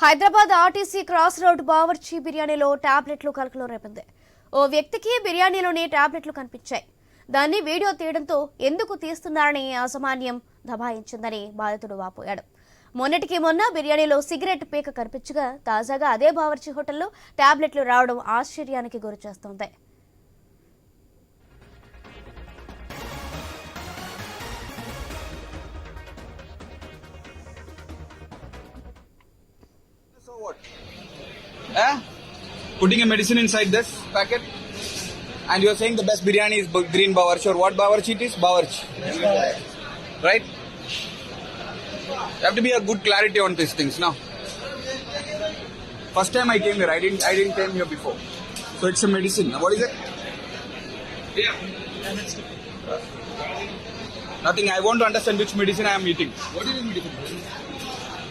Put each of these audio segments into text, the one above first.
Hyderabad RTC cross road Bawarchi బిర్యానీలో టాబ్లెట్లు కలకలం రేపింది. ఓ వ్యక్తికి బిర్యానీలోని టాబ్లెట్లు కనిపించాయి. దాన్ని వీడియో తీయడంతో ఎందుకు తీస్తున్నారని అసామాన్యం దబాయించిందని బాధితుడు వాపోయాడు. మొన్నటికి మొన్న బిర్యానీలో సిగరెట్ పీక కనిపించగా తాజాగా అదే బావర్చి హోటల్లో టాబ్లెట్లు రావడం ఆశ్చర్యానికి గురి what? Eh? Putting a medicine inside this packet? And you're saying the best biryani is green Bawarchi or what Bawarchi it is? Bawarchi. Right? You have to be a good clarity on these things now. First time I came here, I didn't I didn't came here before. So it's a medicine. What is it? Yeah. Nothing. I want to understand which medicine I am eating. What is medicine?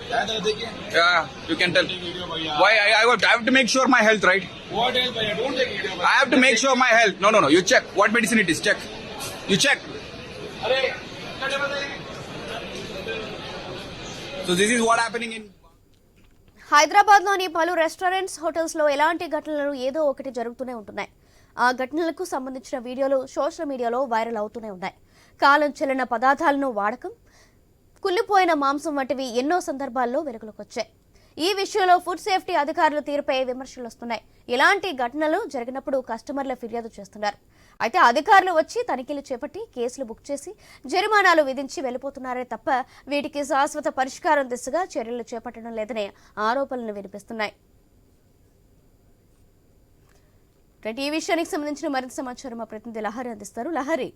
Yeah, you can tell. Why I, I, have, I have to make sure my health, right? What health? Bhaiya? Don't take video. I have to make sure my health. No, no, no. You check what medicine it is. Check. You check. So this is what happening in. హైదరాబాద్లోని పలు restaurants హోటల్స్లో ఎలాంటి ఘటనలు ఏదో ఒకటి జరుగుతూనే ఉంటున్నాయి ఆ ఘటనలకు సంబంధించిన వీడియోలు సోషల్ మీడియాలో వైరల్ అవుతూనే ఉన్నాయి కాలం చెల్లిన పదార్థాలను వాడకం కుళ్ళిపోయిన మాంసం వంటివి ఎన్నో సందర్భాల్లో వెలుగులోకి వచ్చాయి ఈ విషయంలో ఫుడ్ సేఫ్టీ అధికారుల తీరుపై విమర్శలు వస్తున్నాయి ఇలాంటి ఘటనలు జరిగినప్పుడు కస్టమర్ల ఫిర్యాదు చేస్తున్నారు. అయితే అధికారులు వచ్చి తనిఖీలు చేపట్టి కేసులు బుక్ చేసి జరిమానాలు విధించి వెళ్ళిపోతున్నారే తప్ప వీటికి శాశ్వత పరిష్కారం దిశగా చర్యలు చేపట్టడం లేదనే ఆరోపణలు వినిపిస్తున్నాయి. ఈ విషయానికి సంబంధించిన మరింత సమాచారం మా ప్రతినిధి లహరి అందిస్తారు. లహరి.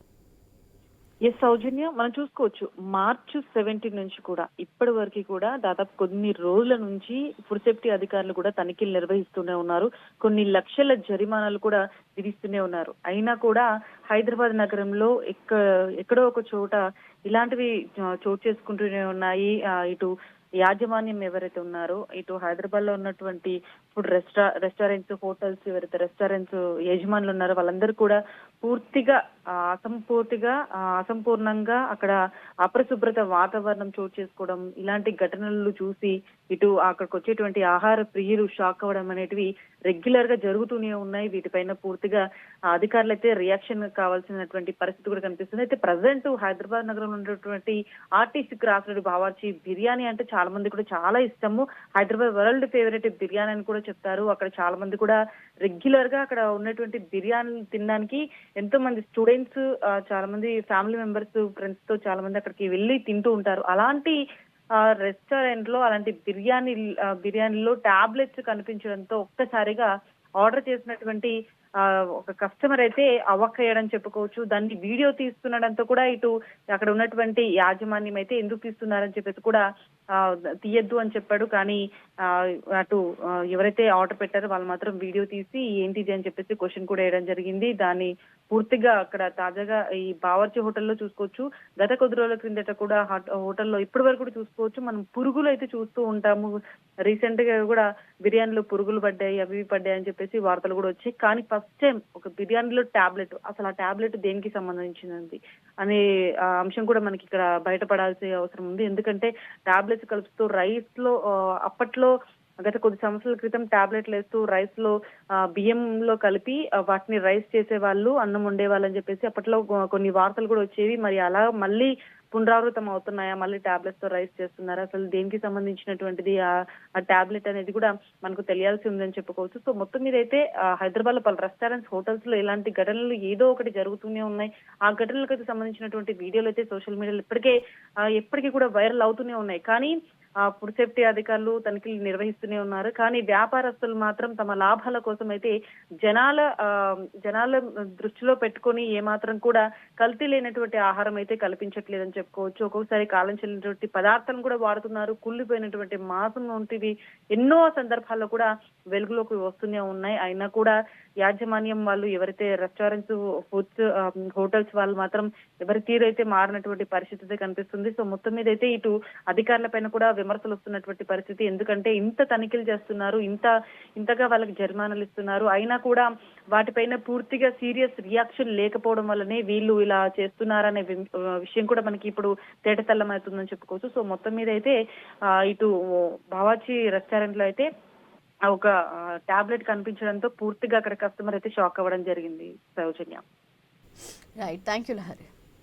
ఎస్ సౌజన్య మనం చూసుకోవచ్చు. మార్చ్ సెవెంటీన్ నుంచి కూడా ఇప్పటి వరకు కూడా దాదాపు కొన్ని రోజుల నుంచి ఫుడ్ సేఫ్టీ అధికారులు కూడా తనిఖీలు నిర్వహిస్తూనే ఉన్నారు. కొన్ని లక్షల జరిమానాలు కూడా విధిస్తూనే ఉన్నారు. అయినా కూడా హైదరాబాద్ నగరంలో ఎక్క ఎక్కడో ఒక చోట ఇలాంటివి చోటు చేసుకుంటూనే ఉన్నాయి. ఇటు యాజమాన్యం ఎవరైతే ఉన్నారో ఇటు హైదరాబాద్లో ఉన్నటువంటి ఫుడ్ రెస్టా రెస్టారెంట్స్ హోటల్స్ ఎవరైతే రెస్టారెంట్స్ యజమానులు ఉన్నారో వాళ్ళందరూ కూడా పూర్తిగా అసంపూర్తిగా అసంపూర్ణంగా అక్కడ అపరిశుభ్రత వాతావరణం చోటు చేసుకోవడం ఇలాంటి ఘటనలు చూసి ఇటు అక్కడికి వచ్చేటువంటి ఆహార ప్రియులు షాక్ అవ్వడం అనేటివి రెగ్యులర్గా జరుగుతూనే ఉన్నాయి. వీటిపైన పూర్తిగా అధికారులు అయితే రియాక్షన్ కావాల్సినటువంటి పరిస్థితి కూడా కనిపిస్తుంది. అయితే ప్రజెంట్ హైదరాబాద్ నగరంలో ఉన్నటువంటి ఆర్టీసీ క్రాస్ బావార్చి బిర్యానీ అంటే చాలా మంది కూడా చాలా ఇష్టము. హైదరాబాద్ వరల్డ్ ఫేవరెట్ బిర్యానీ అని కూడా చెప్తారు. అక్కడ చాలా మంది కూడా రెగ్యులర్గా అక్కడ ఉన్నటువంటి బిర్యానీ తినడానికి ఎంతో మంది స్టూడెంట్స్ చాలా మంది ఫ్యామిలీ మెంబర్స్ ఫ్రెండ్స్తో చాలా మంది అక్కడికి వెళ్ళి తింటూ ఉంటారు. అలాంటి రెస్టారెంట్లో అలాంటి బిర్యానీ బిర్యానీలో టాబ్లెట్స్ కనిపించడంతో ఒక్కసారిగా ఆర్డర్ చేసినటువంటి ఆ, ఒక కస్టమర్ అయితే అవ్వక్కయ్యాడని చెప్పుకోవచ్చు. దాన్ని వీడియో తీస్తున్నాడంతా కూడా ఇటు అక్కడ ఉన్నటువంటి యాజమాన్యం అయితే ఎందుకు తీస్తున్నారని చెప్పేసి కూడా తీయద్దు అని చెప్పాడు. కానీ ఆ, అటు ఎవరైతే ఆర్డర్ పెట్టారో వాళ్ళు మాత్రం వీడియో తీసి ఏంటిది అని చెప్పేసి క్వశ్చన్ కూడా వేయడం జరిగింది. దాన్ని పూర్తిగా అక్కడ తాజాగా ఈ బావర్చి హోటల్లో చూసుకోవచ్చు. గత కొద్ది రోజుల క్రిందట కూడా హోటల్లో ఇప్పటి వరకు కూడా చూసుకోవచ్చు. మనం పురుగులు అయితే చూస్తూ ఉంటాము. రీసెంట్గా కూడా బిర్యానీలో పురుగులు పడ్డాయి అవి ఇవి పడ్డాయి అని చెప్పేసి వార్తలు కూడా వచ్చాయి. కానీ ఫస్ట్ టైం ఒక బిర్యానీలో టాబ్లెట్ అసలు ఆ టాబ్లెట్ దేనికి సంబంధించినది అనే అంశం కూడా మనకి ఇక్కడ బయటపడాల్సిన అవసరం ఉంది. ఎందుకంటే టాబ్లెట్స్ కలుపుతూ రైస్లో అప్పట్లో గత కొద్ది సంవత్సరాల క్రితం టాబ్లెట్లు వేస్తూ రైస్లో బియ్యంలో కలిపి వాటిని రైస్ చేసే వాళ్ళు అన్నం వండేవాళ్ళు చెప్పేసి అప్పట్లో కొన్ని వార్తలు కూడా వచ్చేవి. మరి అలా మళ్ళీ పునరావృతం అవుతున్నాయా? మళ్ళీ టాబ్లెట్స్తో రైస్ చేస్తున్నారా? అసలు దేనికి సంబంధించినటువంటిది? ఆ టాబ్లెట్ అనేది కూడా మనకు తెలియాల్సి ఉందని చెప్పుకోవచ్చు. సో మొత్తం మీద అయితే హైదరాబాద్లో పలు రెస్టారెంట్స్ హోటల్స్లో ఇలాంటి ఘటనలు ఏదో ఒకటి జరుగుతూనే ఉన్నాయి. ఆ ఘటనలకు సంబంధించినటువంటి వీడియోలు అయితే సోషల్ మీడియాలో ఇప్పటికే ఎప్పటికీ కూడా వైరల్ అవుతూనే ఉన్నాయి. కానీ ఫుడ్ సేఫ్టీ అధికారులు తనిఖీలు నిర్వహిస్తూనే ఉన్నారు. కానీ వ్యాపారస్తులు మాత్రం తమ లాభాల కోసం అయితే జనాల ఆ, జనాల దృష్టిలో పెట్టుకొని ఏమాత్రం కూడా కల్తీ లేనటువంటి ఆహారం అయితే కల్పించట్లేదని చెప్పుకోవచ్చు. ఒక్కొక్కసారి కాలం చెల్లినటువంటి పదార్థాలను కూడా వాడుతున్నారు. కుళ్ళిపోయినటువంటి మాసం వంటివి ఎన్నో సందర్భాల్లో కూడా వెలుగులోకి వస్తూనే ఉన్నాయి. అయినా కూడా యాజమాన్యం వాళ్ళు ఎవరైతే రెస్టారెంట్స్ ఫుడ్స్ హోటల్స్ వాళ్ళు మాత్రం ఎవరి తీరు అయితే మారినటువంటి పరిస్థితి కనిపిస్తుంది. సో మొత్తం మీద అయితే ఇటు అధికారుల పైన కూడా విమర్శలు వస్తున్నటువంటి పరిస్థితి. ఎందుకంటే ఇంత తనిఖీలు చేస్తున్నారు ఇంత ఇంతగా వాళ్ళకి జరిమానాలు ఇస్తున్నారు. అయినా కూడా వాటిపైన పూర్తిగా సీరియస్ రియాక్షన్ లేకపోవడం వల్లనే వీళ్ళు ఇలా చేస్తున్నారనే విషయం కూడా మనకి ఇప్పుడు తేటతెల్లం అవుతుందని చెప్పుకోవచ్చు. సో మొత్తం మీద అయితే ఇటు బావాచి రెస్టారెంట్లో అయితే ఒక టాబ్లెట్ కనిపించడంతో పూర్తిగా అక్కడ కస్టమర్ అయితే షాక్ అవ్వడం జరిగింది Soujanya. Right thank you Lahari